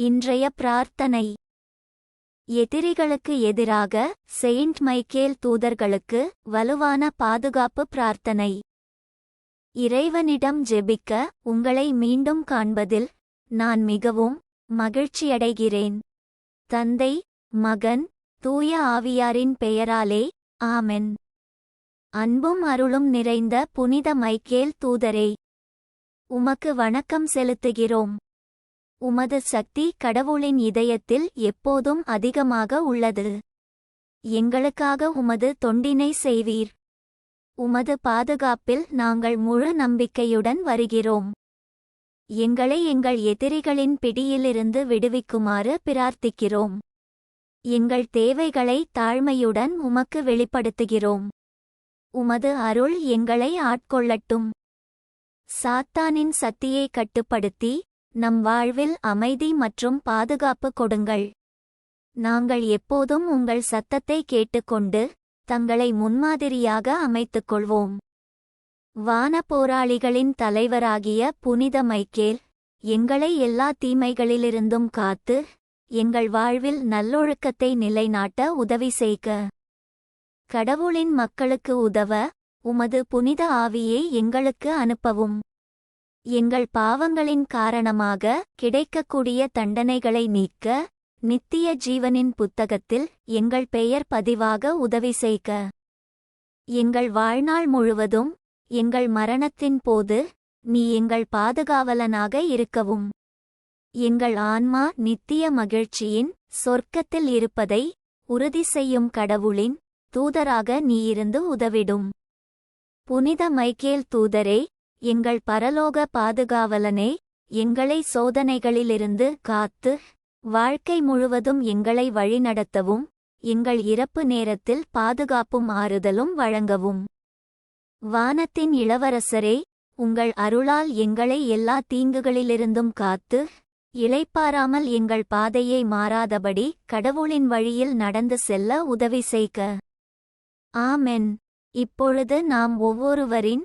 இன்றைய பிரார்த்தனை. எதிரிகளுக்கு எதிராக செயின்ட் மைக்கேல் தூதர்களுக்கு வலுவான பாதுகாப்பு பிரார்த்தனை. இறைவனிடம் ஜெபிக்க உங்களை மீண்டும் காண்பதில் நான் மிகவும் மகிழ்ச்சியடைகிறேன். தந்தை மகன் தூய ஆவியாரின் பெயராலே ஆமென். அன்பும் அருளும் நிறைந்த புனித மைக்கேல் தூதரே உமக்கு வணக்கம் செலுத்துகிறோம். உமது சக்தி கடவுளின் இதயத்தில் எப்போதும் அதிகமாக உள்ளது. எங்களுக்காக உமது தொண்டினை செய்வீர். உமது பாதுகாப்பில் நாங்கள் முழு நம்பிக்கையுடன் வருகிறோம். எங்களை எங்கள் எதிரிகளின் பிடியிலிருந்து விடுவிக்குமாறு பிரார்த்திக்கிறோம். எங்கள் தேவைகளை தாழ்மையுடன் உமக்கு வெளிப்படுத்துகிறோம். உமது அருள் எங்களை ஆட்கொள்ளட்டும். சாத்தானின் சக்தியை கட்டுப்படுத்தி நம் வாழ்வில் அமைதி மற்றும் பாதுகாப்பு கொடுங்கள். நாங்கள் எப்போதும் உங்கள் சத்தத்தை கேட்டுக்கொண்டு தங்களை முன்மாதிரியாக அமைத்துக் கொள்வோம் வான போராளிகளின் தலைவராகிய புனித மைக்கேல் எங்களை எல்லா தீமைகளிலிருந்தும் காத்து எங்கள் வாழ்வில் நல்லொழுக்கத்தை நிலைநாட்ட உதவி செய்க. கடவுளின் மக்களுக்கு உதவ உமது புனித ஆவியை எங்களுக்கு அனுப்பவும். எங்கள் பாவங்களின் காரணமாக கிடைக்கக்கூடிய தண்டனைகளை நீக்க நித்திய ஜீவனின் புத்தகத்தில் எங்கள் பெயர் பதிவாக உதவி செய்க. எங்கள் வாழ்நாள் முழுவதும் எங்கள் மரணத்தின் போது நீ எங்கள் பாதுகாவலனாக இருக்கவும். எங்கள் ஆன்மா நித்திய மகிழ்ச்சியின் சொர்க்கத்தில் இருப்பதை உறுதி செய்யும் கடவுளின் தூதராக நீ இருந்து உதவிடும். புனித மைக்கேல் தூதரே எங்கள் பரலோக பாதுகாவலனே எங்களை சோதனைகளிலிருந்து காத்து வாழ்க்கை முழுவதும் எங்களை வழிநடத்தவும் எங்கள் இறப்பு நேரத்தில் பாதுகாப்பும் ஆறுதலும் வழங்கவும். வானத்தின் இளவரசரே உங்கள் அருளால் எங்களை எல்லா தீங்குகளிலிருந்தும் காத்து இளைப்பாராமல் எங்கள் பாதையை மாறாதபடி கடவுளின் வழியில் நடந்து செல்ல உதவி செய்க. ஆமென். இப்பொழுது நாம் ஒவ்வொருவரின்